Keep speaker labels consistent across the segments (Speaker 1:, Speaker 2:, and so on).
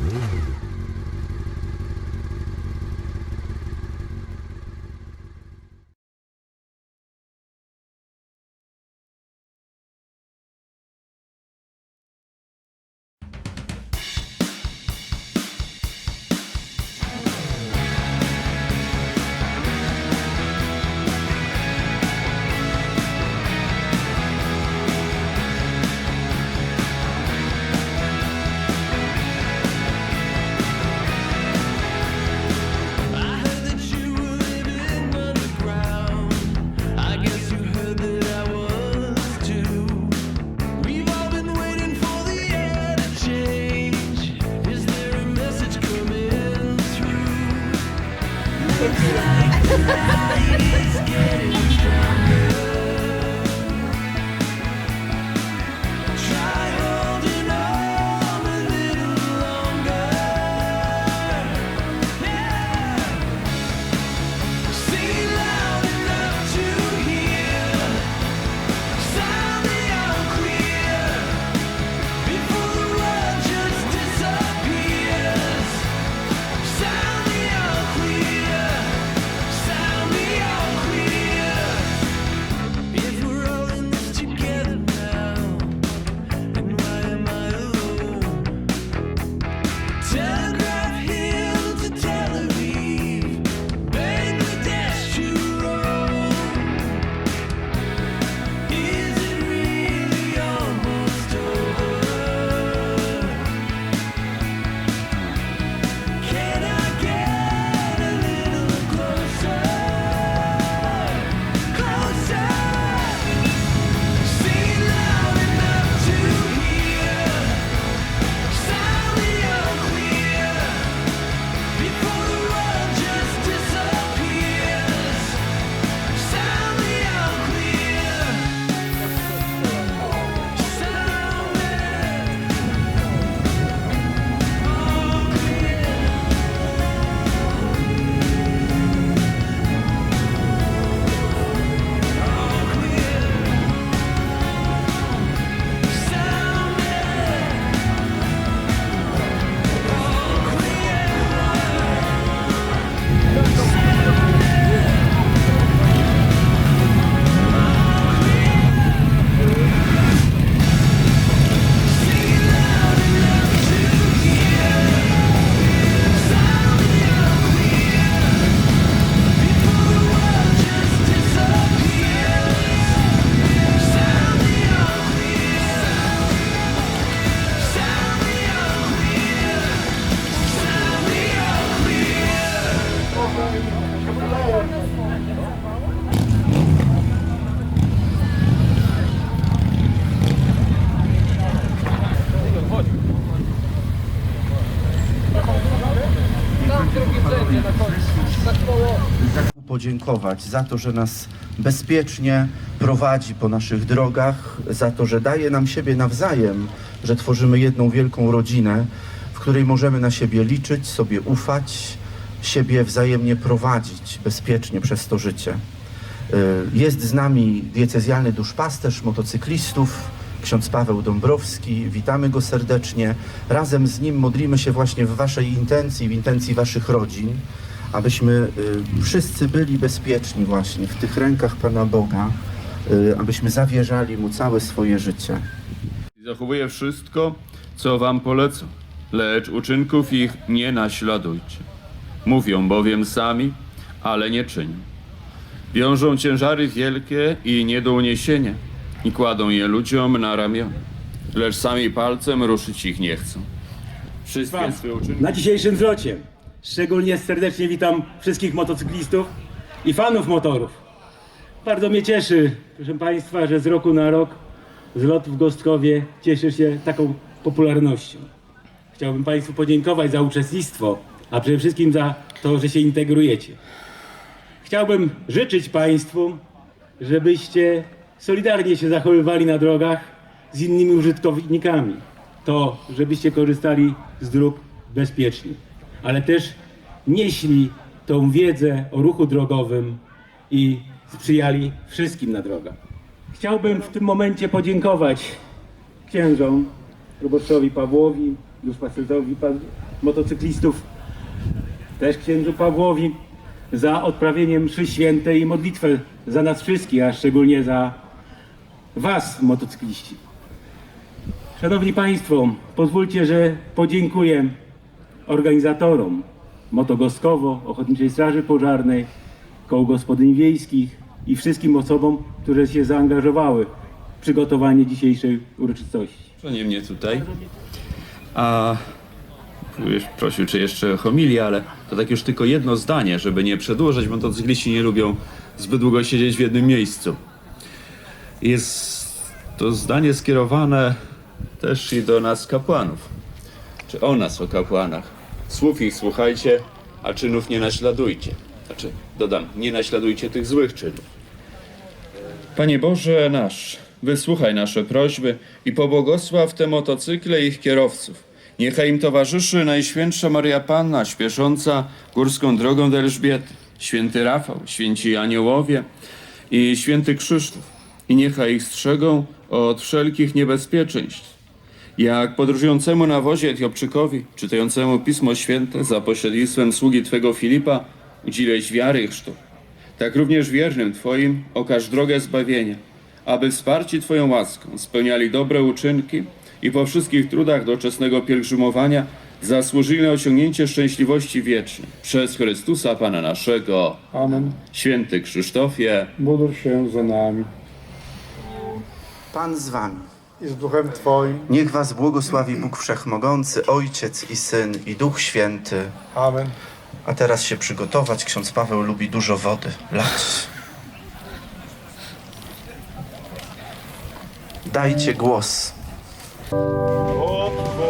Speaker 1: I
Speaker 2: podziękować za to, że nas bezpiecznie prowadzi po naszych drogach, za to, że daje nam siebie nawzajem, że tworzymy jedną wielką rodzinę, w której możemy na siebie liczyć, sobie ufać, siebie wzajemnie prowadzić bezpiecznie przez to życie. Y, Jest z nami diecezjalny duszpasterz motocyklistów, ksiądz Paweł Dąbrowski. Witamy go serdecznie. Razem z nim modlimy się właśnie w Waszej intencji, w intencji Waszych rodzin, abyśmy y, wszyscy byli bezpieczni właśnie w tych rękach Pana Boga, y, abyśmy zawierzali Mu całe swoje życie.
Speaker 3: I zachowuje wszystko, co wam polecą, lecz uczynków ich nie naśladujcie. Mówią bowiem sami, ale nie czynią. Wiążą ciężary wielkie i nie do uniesienia i kładą je ludziom na ramiona, lecz sami palcem ruszyć ich nie chcą. Wszystkie swe uczynki
Speaker 4: na dzisiejszym zlocie. Szczególnie serdecznie witam wszystkich motocyklistów i fanów motorów. Bardzo mnie cieszy, proszę Państwa, że z roku na rok zlot w Gostkowie cieszy się taką popularnością. Chciałbym Państwu podziękować za uczestnictwo, a przede wszystkim za to, że się integrujecie. Chciałbym życzyć Państwu, żebyście solidarnie się zachowywali na drogach z innymi użytkownikami. To, żebyście korzystali z dróg bezpiecznie, ale też nieśli tą wiedzę o ruchu drogowym i sprzyjali wszystkim na drogach. Chciałbym w tym momencie podziękować księżom, proboszczowi Pawłowi, dusz pacjentowi pan motocyklistów, też księdzu Pawłowi za odprawienie mszy świętej i modlitwę za nas wszystkich, a szczególnie za was, motocykliści. Szanowni Państwo, pozwólcie, że podziękuję organizatorom Motogoskowo, Ochotniczej Straży Pożarnej, Koł Gospodyń Wiejskich i wszystkim osobom, które się zaangażowały w przygotowanie dzisiejszej uroczystości.
Speaker 3: To nie mnie tutaj. A już prosił, czy jeszcze homilię, ale to tak już tylko jedno zdanie, żeby nie przedłużać. Motocykliści nie lubią zbyt długo siedzieć w jednym miejscu. Jest to zdanie skierowane też i do nas kapłanów. Czy o nas, o kapłanach. Słów ich słuchajcie, a czynów nie naśladujcie. Znaczy, dodam, nie naśladujcie tych złych czynów. Panie Boże nasz, wysłuchaj nasze prośby i pobłogosław te motocykle i ich kierowców. Niechaj im towarzyszy Najświętsza Maria Panna, śpiesząca górską drogą do Elżbiety, święty Rafał, święci aniołowie i święty Krzysztof. I niechaj ich strzegą od wszelkich niebezpieczeństw. Jak podróżującemu na wozie Etiopczykowi, czytającemu Pismo Święte za pośrednictwem sługi Twego Filipa, udzieleć wiary i chrztu tak również wiernym Twoim okaż drogę zbawienia, aby wsparci Twoją łaską spełniali dobre uczynki i po wszystkich trudach doczesnego pielgrzymowania zasłużyli na osiągnięcie szczęśliwości wiecznej. Przez Chrystusa Pana naszego.
Speaker 5: Amen.
Speaker 3: Święty Krzysztofie,
Speaker 5: Módl się za nami.
Speaker 2: Pan z wami.
Speaker 5: I z duchem Twoim.
Speaker 2: Niech was błogosławi Bóg Wszechmogący, Ojciec i Syn i Duch Święty.
Speaker 5: Amen.
Speaker 2: A teraz się przygotować. Ksiądz Paweł lubi dużo wody. Lać. Dajcie głos.
Speaker 6: Otwórz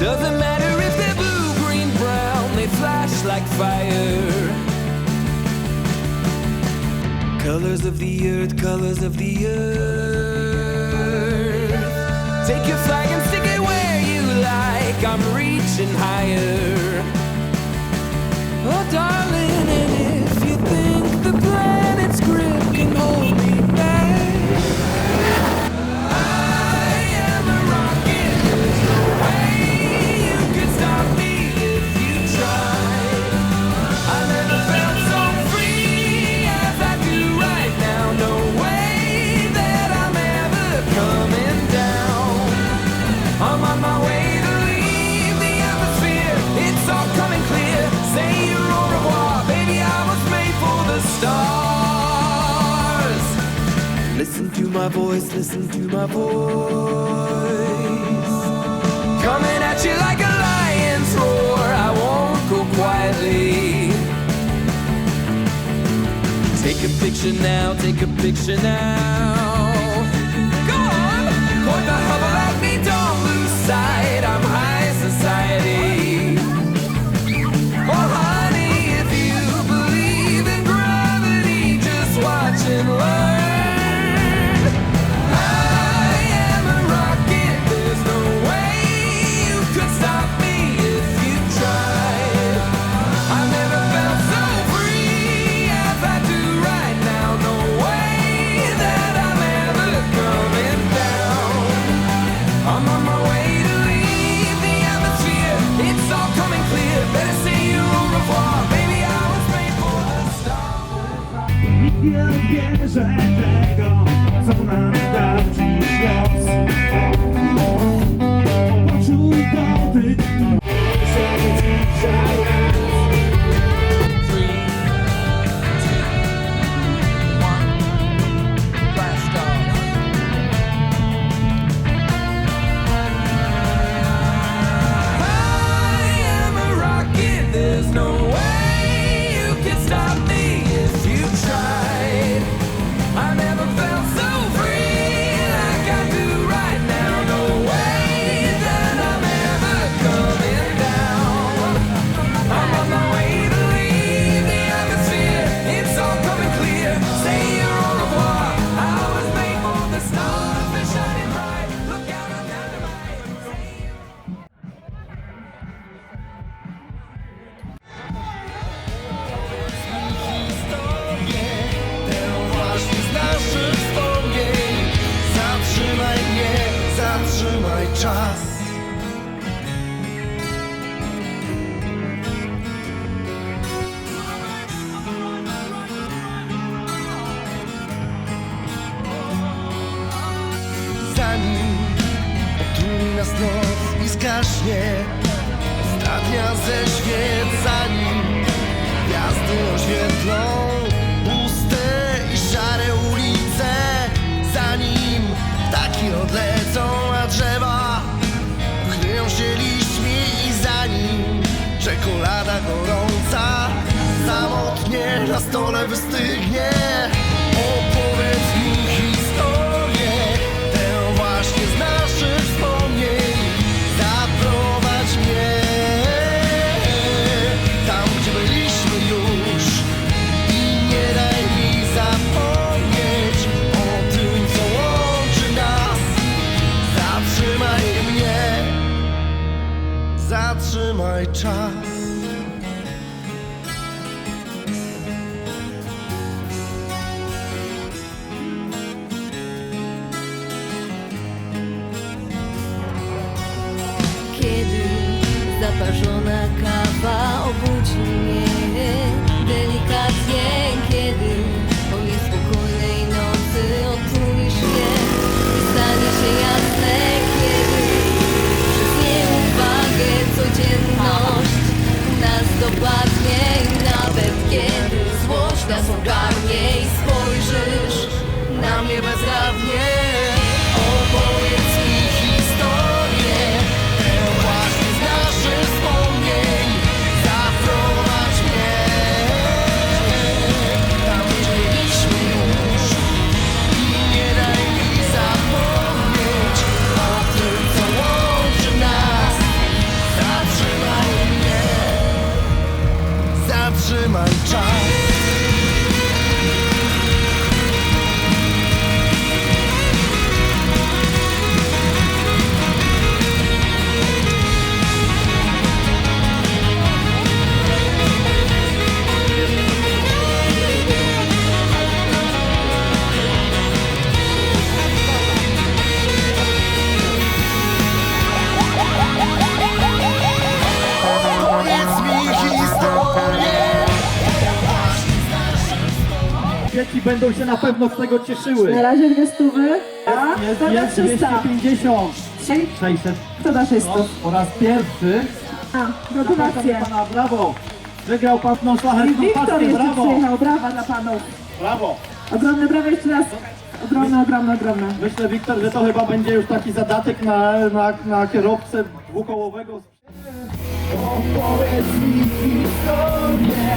Speaker 1: Doesn't matter if they're blue, green, brown, they flash like fire. Colors of the earth, colors of the earth. Take your flag and stick it where you like. I'm reaching higher. Oh, darling, and if you think the planet's grip can hold me back, picture now, take a picture now.
Speaker 7: zaśnie Ostatnia ze świecaniem Gwiazdy oświetlą Puste i szare ulice Zanim ptaki odlecą A drzewa chryją się liśćmi I zanim czekolada gorąca Samotnie na stole wystygnie. zatrzymaj czas.
Speaker 8: dzieci będą się na pewno z tego cieszyły.
Speaker 9: Na razie dwie stówy. A
Speaker 8: Jest,
Speaker 9: kto
Speaker 8: jest 250, 600
Speaker 9: Kto da 600?
Speaker 8: po raz pierwszy.
Speaker 9: A, gratulacje.
Speaker 8: pana, brawo. Wygrał pan tą
Speaker 9: I
Speaker 8: szlachetną
Speaker 9: Wiktor paczkę,
Speaker 8: brawo.
Speaker 9: przyjechał. Brawa dla panów.
Speaker 8: Brawo.
Speaker 9: Ogromne brawa jeszcze raz. Ogromne, ogromne, ogromne.
Speaker 8: Myślę, Wiktor, że to chyba będzie już taki zadatek na, na, na kierowcę dwukołowego.
Speaker 7: Opowiedz mi historię